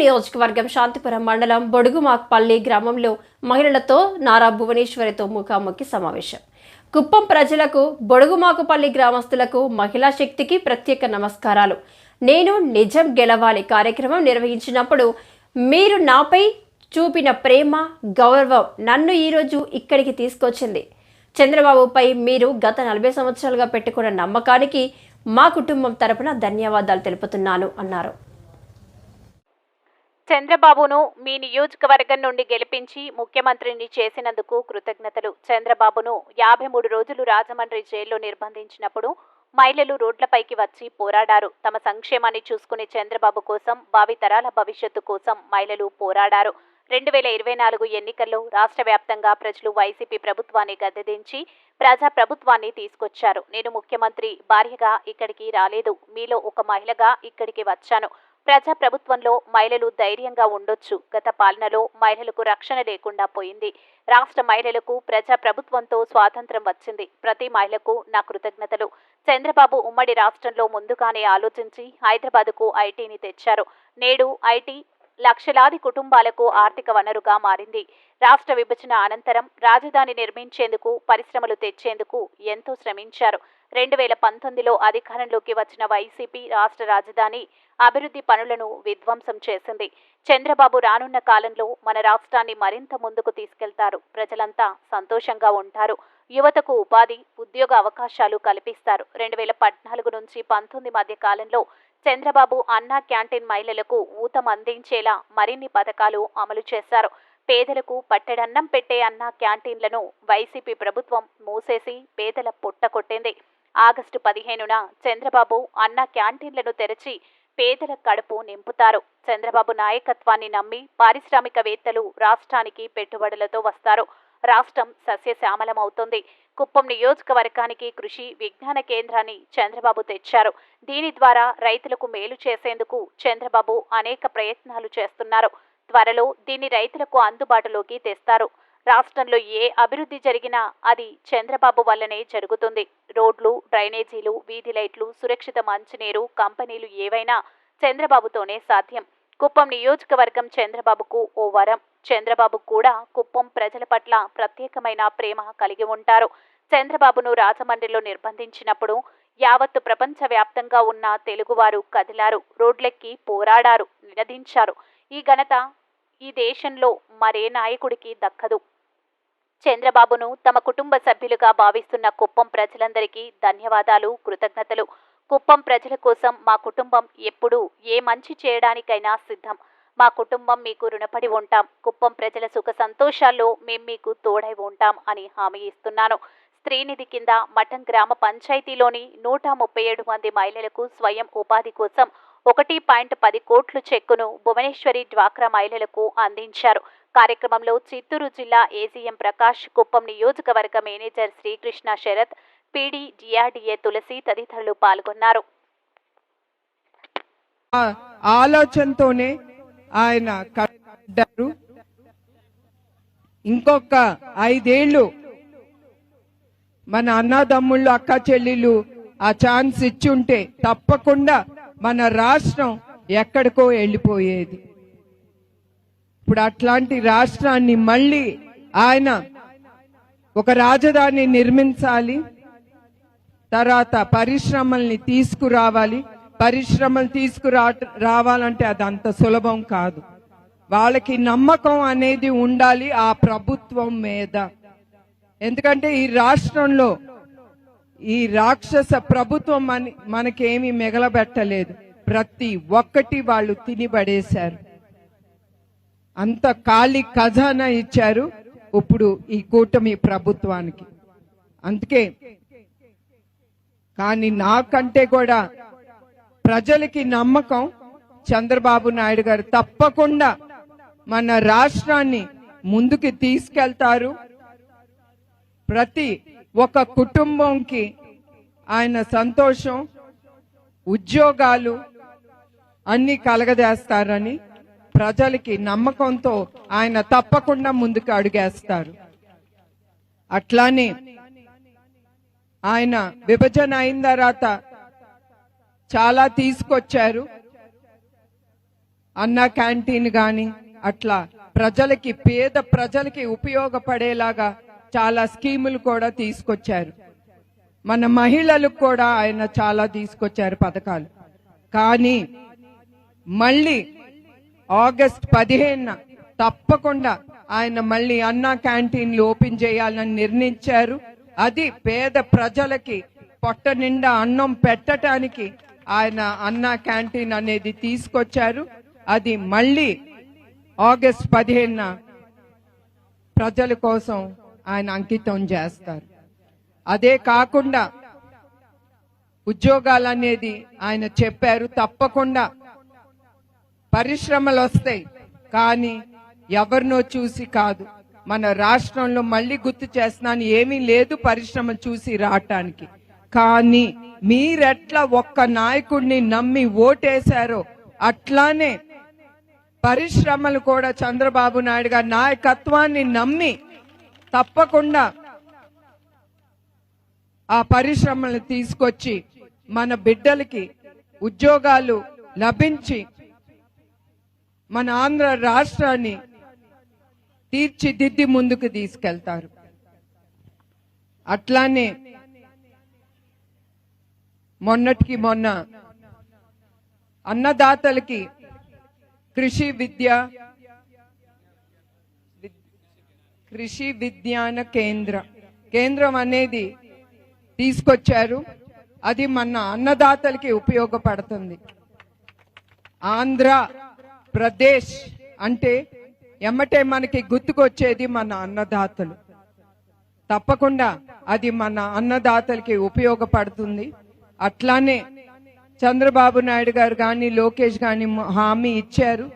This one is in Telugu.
నియోజకవర్గం శాంతిపురం మండలం బొడుగుమాక్పల్లి గ్రామంలో మహిళలతో నారా భువనేశ్వరితో ముఖాముఖి సమావేశం. కుప్పం ప్రజలకు బొడుగుమాకుపల్లి గ్రామస్తులకు మహిళా శక్తికి ప్రత్యేక నమస్కారాలు. నేను నిజం గెలవాలి కార్యక్రమం నిర్వహించినప్పుడు మీరు నాపై చూపిన ప్రేమ గౌరవం నన్ను ఈరోజు ఇక్కడికి తీసుకొచ్చింది. చంద్రబాబుపై మీరు గత నలభై సంవత్సరాలుగా పెట్టుకున్న నమ్మకానికి మా కుటుంబం తరపున ధన్యవాదాలు తెలుపుతున్నాను అన్నారు. చంద్రబాబును మీ నియోజకవర్గం నుండి గెలిపించి ముఖ్యమంత్రిని చేసినందుకు కృతజ్ఞతలు. చంద్రబాబును యాభై మూడు రోజులు రాజమండ్రి జైల్లో నిర్బంధించినప్పుడు మహిళలు రోడ్లపైకి వచ్చి పోరాడారు. తమ సంక్షేమాన్ని చూసుకునే చంద్రబాబు కోసం భావితరాల భవిష్యత్తు కోసం మహిళలు పోరాడారు. రెండు వేల ఇరవై నాలుగు ఎన్నికల్లో రాష్ట్ర వ్యాప్తంగా ప్రజలు వైసీపీ ప్రభుత్వాన్ని గద్దెదించి ప్రజా ప్రభుత్వాన్ని తీసుకొచ్చారు. నేను ముఖ్యమంత్రి భార్యగా ఇక్కడికి రాలేదు. మీలో ఒక మహిళగా ఇక్కడికి వచ్చాను. ప్రజా ప్రభుత్వంలో మహిళలు ధైర్యంగా ఉండొచ్చు. గత పాలనలో మహిళలకు రక్షణ లేకుండా పోయింది. రాష్ట్ర మహిళలకు ప్రజా ప్రభుత్వంతో స్వాతంత్రం వచ్చింది. ప్రతి మహిళకు నా కృతజ్ఞతలు. చంద్రబాబు ఉమ్మడి రాష్ట్రంలో ముందుగానే ఆలోచించి హైదరాబాద్కు ఐటీని తెచ్చారు. నేడు ఐటీ లక్షలాది కుటుంబాలకు ఆర్థిక వనరుగా మారింది. రాష్ట్ర విభజన అనంతరం రాజధాని నిర్మించేందుకు పరిశ్రమలు తెచ్చేందుకు ఎంతో శ్రమించారు. రెండు వేల పంతొమ్మిదిలో అధికారంలోకి వచ్చిన వైసీపీ రాష్ట్ర రాజధాని అభివృద్ధి పనులను విధ్వంసం చేసింది. చంద్రబాబు రానున్న కాలంలో మన రాష్ట్రాన్ని మరింత ముందుకు తీసుకెళ్తారు. ప్రజలంతా సంతోషంగా ఉంటారు. యువతకు ఉపాధి ఉద్యోగ అవకాశాలు కల్పిస్తారు. రెండు వేల పద్నాలుగు నుంచి పంతొమ్మిది మధ్య కాలంలో చంద్రబాబు అన్నా క్యాంటీన్ మహిళలకు ఊతం అందించేలా మరిన్ని పథకాలు అమలు చేశారు. పేదలకు పట్టెడన్నం పెట్టే అన్న క్యాంటీన్లను వైసీపీ ప్రభుత్వం మూసేసి పేదల పొట్ట కొట్టింది. ఆగస్టు పదిహేనున చంద్రబాబు అన్న క్యాంటీన్లను తెరిచి పేదల కడుపు నింపుతారు. చంద్రబాబు నాయకత్వాన్ని నమ్మి పారిశ్రామికవేత్తలు రాష్ట్రానికి పెట్టుబడులతో వస్తారు. రాష్ట్రం సస్యశ్యామలమవుతుంది. కుప్పం నియోజకవర్గానికి కృషి విజ్ఞాన కేంద్రాన్ని చంద్రబాబు తెచ్చారు. దీని ద్వారా రైతులకు మేలు చేసేందుకు చంద్రబాబు అనేక ప్రయత్నాలు చేస్తున్నారు. త్వరలో దీన్ని రైతులకు అందుబాటులోకి తెస్తారు. రాష్ట్రంలో ఏ అభివృద్ధి జరిగినా అది చంద్రబాబు వల్లనే జరుగుతుంది. రోడ్లు డ్రైనేజీలు వీధి లైట్లు సురక్షిత మంచినీరు కంపెనీలు ఏవైనా చంద్రబాబుతోనే సాధ్యం. కుప్పం నియోజకవర్గం చంద్రబాబుకు ఓ వరం. చంద్రబాబు కూడా కుప్పం ప్రజల పట్ల ప్రత్యేకమైన ప్రేమ కలిగి ఉంటారు. చంద్రబాబును రాజమండ్రిలో నిర్బంధించినప్పుడు యావత్తు ప్రపంచ వ్యాప్తంగా ఉన్న తెలుగువారు కదిలారు రోడ్లెక్కి పోరాడారు నిలదించారు ఈ ఘనత ఈ దేశంలో మరే నాయకుడికి దక్కదు. చంద్రబాబును తమ కుటుంబ సభ్యులుగా భావిస్తున్న కుప్పం ప్రజలందరికీ ధన్యవాదాలు కృతజ్ఞతలు. కుప్పం ప్రజల కోసం మా కుటుంబం ఎప్పుడూ ఏ మంచి చేయడానికైనా సిద్ధం. మా కుటుంబం మీకు రుణపడి ఉంటాం. కుప్పం ప్రజల సుఖ సంతోషాల్లో మేం మీకు తోడై ఉంటాం అని హామీ ఇస్తున్నాను. స్త్రీనిధి కింద మఠం గ్రామ పంచాయతీలోని నూట ముప్పై ఏడు మంది మహిళలకు స్వయం ఉపాధి కోసం ఒకటి పాయింట్ పది కోట్లు చెక్కును భువనేశ్వరి డ్వాక్రా మహిళలకు అందించారు. కార్యక్రమంలో చిత్తూరు జిల్లా ఏజీఎం ప్రకాష్ కుప్పం నియోజకవర్గ manager Srikrishna Sharath PD DRDA Tulasi తదితరులు పాల్గొన్నారు. ఆ ఆలోచనతోనే ఆయన కట్టారు. ఇంకొక ఐదేళ్ళు మన అన్నదమ్ముళ్ళు అక్క చెల్లెళ్ళు ఆ ఛాన్స్ ఇచ్చుంటే తప్పకుండా మన రాష్ట్రం ఎక్కడికో వెళ్ళిపోయేది. ఇప్పుడు అట్లాంటి రాష్ట్రాన్ని మళ్ళీ ఆయన ఒక రాజధాని నిర్మించాలి. తర్వాత పరిశ్రమల్ని తీసుకురావాలి. పరిశ్రమలు తీసుకురా రావాలంటే అది అంత సులభం కాదు. వాళ్ళకి నమ్మకం అనేది ఉండాలి ఆ ప్రభుత్వం మీద. ఎందుకంటే ఈ రాష్ట్రంలో ఈ రాక్షస ప్రభుత్వం మన మనకేమి మిగలబెట్టలేదు. ప్రతి ఒక్కటి వాళ్ళు తినిబడేశారు. అంత ఖాళీ ఖజానా ఇచ్చారు. ఇప్పుడు ఈ కూటమి ప్రభుత్వానికి. అందుకే కానీ నాకంటే కూడా ప్రజలకి నమ్మకం చంద్రబాబు నాయుడు గారు తప్పకుండా మన రాష్ట్రాన్ని ముందుకు తీసుకెళ్తారు. ప్రతి ఒక కుటుంబంకి ఆయన సంతోషం ఉద్యోగాలు అన్ని కలగజేస్తారని ప్రజలకి నమ్మకంతో ఆయన తప్పకుండా ముందుకు అడుగేస్తారు. అట్లానే ఆయన విభజన అయిన తర్వాత చాలా తీసుకొచ్చారు. అన్న క్యాంటీన్ గాని అట్లా ప్రజలకి పేద ప్రజలకి ఉపయోగపడేలాగా చాలా స్కీములు కూడా తీసుకొచ్చారు. మన మహిళలకు కూడా ఆయన చాలా తీసుకొచ్చారు పథకాలు. కానీ మళ్ళీ ఆగస్ట్ పదిహేనున తప్పకుండా ఆయన మళ్ళీ అన్నా క్యాంటీన్లు ఓపెన్ చేయాలని నిర్ణయించారు. అది పేద ప్రజలకి పొట్ట నిండా అన్నం పెట్టడానికి ఆయన అన్నా క్యాంటీన్ అనేది తీసుకొచ్చారు. అది మళ్ళీ ఆగస్ట్ పదిహేనున ప్రజల కోసం ఆయన అంకితం చేస్తారు. అదే కాకుండా ఉద్యోగాలు అనేది ఆయన చెప్పారు తప్పకుండా పరిశ్రమలు వస్తాయి కానీ ఎవరినో చూసి కాదు. మన రాష్ట్రంలో మళ్ళీ గుర్తు చేస్తున్నాను ఏమీ లేదు పరిశ్రమ చూసి రావటానికి. కానీ మీరెట్లా ఒక్క నాయకుడిని నమ్మి ఓటేశారో అట్లానే పరిశ్రమలు కూడా చంద్రబాబు నాయుడు గారి నాయకత్వాన్ని నమ్మి తప్పకుండా ఆ పరిశ్రమలు తీసుకొచ్చి మన బిడ్డలకి ఉద్యోగాలు లభించి మన ఆంధ్ర రాష్ట్రాన్ని తీర్చిదిద్ది ముందుకు తీసుకెళ్తారు. అట్లానే మొన్నటికి మొన్న అన్నదాతలకి కృషి విద్య కృషి విజ్ఞాన కేంద్ర కేంద్రం అనేది తీసుకొచ్చారు. అది మన అన్నదాతలకి ఉపయోగపడుతుంది. ఆంధ్ర ప్రదేశ్ అంటే ఎమ్మటే మనకి గుర్తుకొచ్చేది మన అన్నదాతలు. తప్పకుండా అది మన అన్నదాతలకి ఉపయోగపడుతుంది. అట్లానే చంద్రబాబు నాయుడు గారు కానీ లోకేష్ కానీ హామీ ఇచ్చారు.